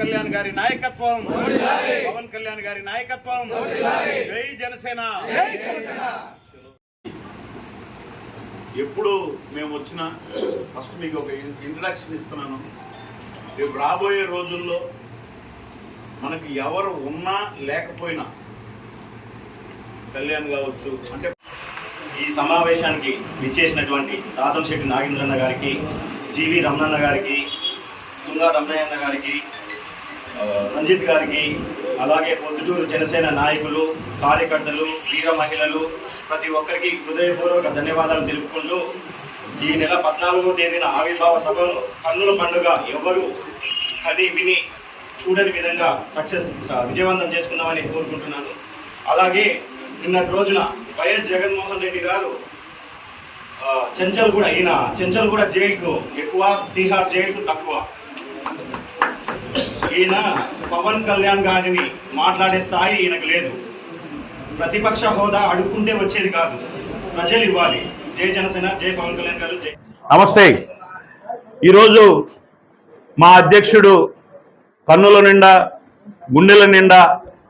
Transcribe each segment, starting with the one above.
Kalyan గారి నాయకత్వం. పవన్ కళ్యాణ్ గారి నాయకత్వం. జై జనసేన. ఎప్పుడు మేము వచ్చినా ఫస్ట్ మీకు ఒక ఇంట్రడక్షన్ ఇస్తున్నాను. రేపు రాబోయే రోజుల్లో మనకి ఎవరు ఉన్నా లేకపోయినా కళ్యాణ్ కావచ్చు అంటే ఈ సమావేశానికి విచ్చేసినటువంటి తాతంశెట్టి నాగేంద్రన్న గారికి జీవి రమణన్న గారికి తుంగా రమణయ్యన్న గారికి రంజిత్ గారికి అలాగే పొద్దుటూరు జనసేన నాయకులు కార్యకర్తలు వీర మహిళలు ప్రతి ఒక్కరికి హృదయపూర్వక ధన్యవాదాలు తెలుపుకుంటూ ఈ నెల పద్నాలుగో తేదీన ఆవిర్భావ సభను కన్నుల పండుగ ఎవరు కని విని చూడని విధంగా సక్సెస్ విజయవంతం చేసుకుందామని కోరుకుంటున్నాను. అలాగే నిన్నటి రోజున వైఎస్ జగన్మోహన్ రెడ్డి గారు చెంచల్ కూడా ఈయన చెంచల్ కూడా జైలుకు ఎక్కువ తీహార్ జైలుకు తక్కువ ఈయన పవన్ కళ్యాణ్ గారిని మాట్లాడే స్థాయి ఈయనకు లేదు. ప్రతిపక్ష హోదా అడుక్కుంటే వచ్చేది కాదు. ప్రజలు ఇవ్వాలి. జై జనసేన జై పవన్ కళ్యాణ్ గారు జై నమస్తే. ఈరోజు మా అధ్యక్షుడు కన్నుల నిండా గుండెల నిండా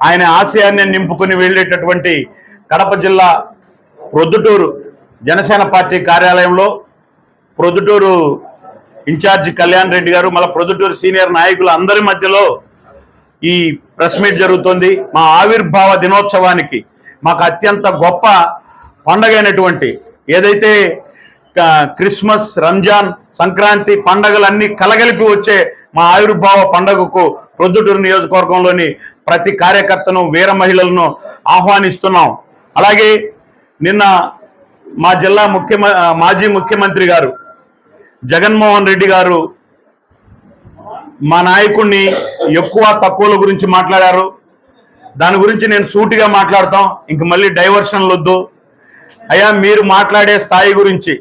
ఆయన ఆశయాన్ని నింపుకొని వెళ్ళేటటువంటి కడప జిల్లా ప్రొద్దుటూరు జనసేన పార్టీ కార్యాలయంలో ప్రొద్దుటూరు ఇన్ఛార్జి కళ్యాణ్ రెడ్డి గారు మళ్ళీ ప్రొద్దుటూరు సీనియర్ నాయకులు అందరి మధ్యలో ఈ ప్రెస్ మీట్ జరుగుతుంది. మా ఆవిర్భావ దినోత్సవానికి మాకు అత్యంత గొప్ప పండగైనటువంటి ఏదైతే క్రిస్మస్ రంజాన్ సంక్రాంతి పండగలన్నీ కలగలిపి వచ్చే మా ఆవిర్భావ పండగకు ప్రొద్దుటూరు నియోజకవర్గంలోని ప్రతి కార్యకర్తను వీర మహిళలను ఆహ్వానిస్తున్నాం. అలాగే నిన్న మా జిల్లా ముఖ్యమ మాజీ ముఖ్యమంత్రి గారు జగన్మోహన్ రెడ్డి గారు మా నాయకుడిని ఎక్కువ తక్కువల గురించి మాట్లాడారు. దాని గురించి నేను సూటిగా మాట్లాడతాం. ఇంక మళ్ళీ డైవర్షన్లు వద్దు. అయ్యా మీరు మాట్లాడే స్థాయి గురించి.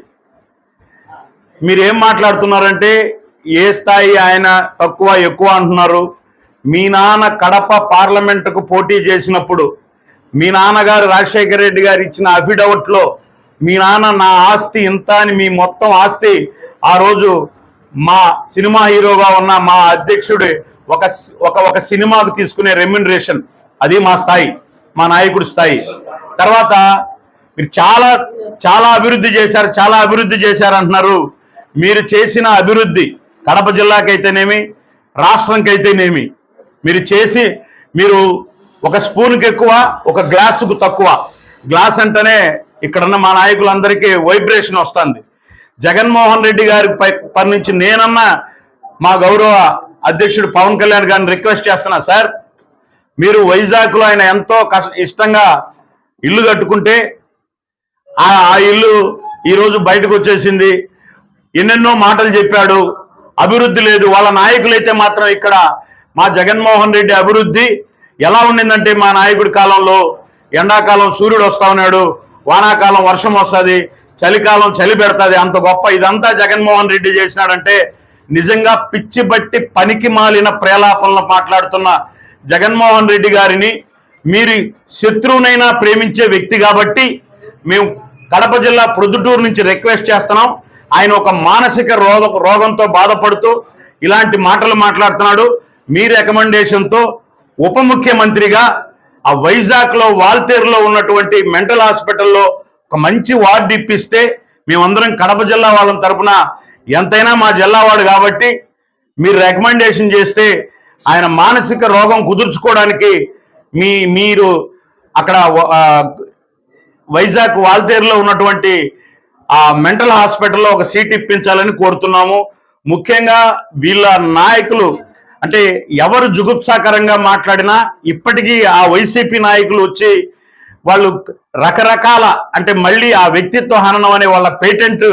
మీరు ఏం మాట్లాడుతున్నారంటే ఏ స్థాయి ఆయన తక్కువ ఎక్కువ అంటున్నారు. మీ నాన్న కడప పార్లమెంటుకు పోటీ చేసినప్పుడు మీ నాన్నగారు రాజశేఖర రెడ్డి గారు ఇచ్చిన అఫిడవిట్లో మీ నాన్న నా ఆస్తి ఇంత అని మీ మొత్తం ఆస్తి ఆ రోజు మా సినిమా హీరోగా ఉన్న మా అధ్యక్షుడు ఒక ఒక ఒక సినిమాకు తీసుకునే రెమ్యునరేషన్ అది మా స్థాయి మా నాయకుడి స్థాయి. తర్వాత మీరు చాలా చాలా అభివృద్ధి చేశారు చాలా అభివృద్ధి చేశారు అంటున్నారు. మీరు చేసిన అభివృద్ధి కడప జిల్లాకైతేనేమి రాష్ట్రంకైతేనేమి మీరు చేసి మీరు ఒక స్పూన్కి ఎక్కువ ఒక గ్లాసుకు తక్కువ. గ్లాస్ అంటేనే ఇక్కడున్న మా నాయకులందరికీ వైబ్రేషన్ వస్తుంది. జగన్మోహన్ రెడ్డి గారి పై నుంచి నేనన్నా మా గౌరవ అధ్యక్షుడు పవన్ కళ్యాణ్ గారిని రిక్వెస్ట్ చేస్తున్నా. సార్ మీరు వైజాగ్లో ఆయన ఎంతో కష్ట ఇష్టంగా ఇల్లు కట్టుకుంటే ఆ ఆ ఇల్లు ఈరోజు బయటకు వచ్చేసింది. ఎన్నెన్నో మాటలు చెప్పాడు. అభివృద్ధి లేదు. వాళ్ళ నాయకులైతే మాత్రం ఇక్కడ మా జగన్మోహన్ రెడ్డి అభివృద్ధి ఎలా ఉండిందంటే మా నాయకుడి కాలంలో ఎండాకాలం సూర్యుడు వస్తా ఉన్నాడు. వానాకాలం వర్షం వస్తుంది. చలికాలం చలి పెడుతుంది అంత గొప్ప ఇదంతా జగన్మోహన్ రెడ్డి చేసినాడంటే నిజంగా పిచ్చి బట్టి పనికి మాలిన ప్రేలాపనలు మాట్లాడుతున్న జగన్మోహన్ రెడ్డి గారిని మీరు శత్రువునైనా ప్రేమించే వ్యక్తి కాబట్టి మేము కడప జిల్లా ప్రొద్దుటూరు నుంచి రిక్వెస్ట్ చేస్తున్నాం. ఆయన ఒక మానసిక రోగ రోగంతో బాధపడుతూ ఇలాంటి మాటలు మాట్లాడుతున్నాడు. మీ రికమెండేషన్తో ఉప ముఖ్యమంత్రిగా ఆ వైజాగ్లో వాల్తేరులో ఉన్నటువంటి మెంటల్ హాస్పిటల్లో ఒక మంచి వార్డు ఇప్పిస్తే మేమందరం కడప జిల్లా వాళ్ళ తరపున ఎంతైనా మా జిల్లా వాడు కాబట్టి మీరు రికమెండేషన్ చేస్తే ఆయన మానసిక రోగం కుదుర్చుకోవడానికి మీ మీరు అక్కడ వైజాగ్ వాల్తేరులో ఉన్నటువంటి ఆ మెంటల్ హాస్పిటల్లో ఒక సీట్ ఇప్పించాలని కోరుతున్నాము. ముఖ్యంగా వీళ్ళ నాయకులు అంటే ఎవరు జుగుప్సాకరంగా మాట్లాడినా ఇప్పటికీ ఆ వైసీపీ నాయకులు వచ్చి వాళ్ళు రకరకాల అంటే మళ్ళీ ఆ వ్యక్తిత్వ హననం అనే వాళ్ళ పేటెంట్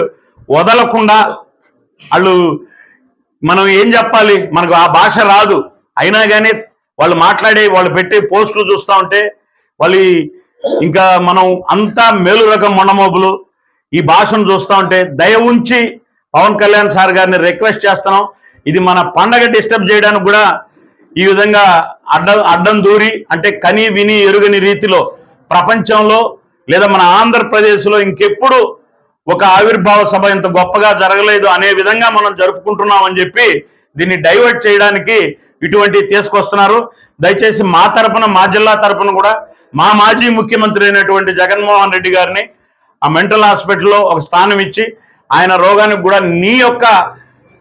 వదలకుండా వాళ్ళు మనం ఏం చెప్పాలి? మనకు ఆ భాష రాదు. అయినా కానీ వాళ్ళు మాట్లాడే వాళ్ళు పెట్టే పోస్టులు చూస్తూ ఉంటే వాళ్ళు ఇంకా మనం అంతా మేలు రకం మొండమోపులు ఈ భాషను చూస్తూ ఉంటే దయ ఉంచి పవన్ కళ్యాణ్ సార్ గారిని రిక్వెస్ట్ చేస్తున్నాం. ఇది మన పండగ డిస్టర్బ్ చేయడానికి కూడా ఈ విధంగా అడ్డం అడ్డం దూరి అంటే కని విని ఎరుగని రీతిలో ప్రపంచంలో లేదా మన ఆంధ్రప్రదేశ్లో ఇంకెప్పుడు ఒక ఆవిర్భావ సభ ఇంత గొప్పగా జరగలేదు అనే విధంగా మనం జరుపుకుంటున్నామని చెప్పి దీన్ని డైవర్ట్ చేయడానికి ఇటువంటి తీసుకొస్తున్నారు. దయచేసి మా తరపున మా జిల్లా తరపున కూడా మా మాజీ ముఖ్యమంత్రి అయినటువంటి జగన్మోహన్ రెడ్డి గారిని ఆ మెంటల్ హాస్పిటల్లో ఒక స్థానం ఇచ్చి ఆయన రోగానికి కూడా నీ యొక్క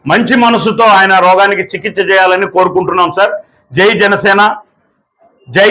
మంచి మనసుతో ఆయన రోగానికి చికిత్స చేయాలని కోరుకుంటున్నాం సార్. జై జనసేన జై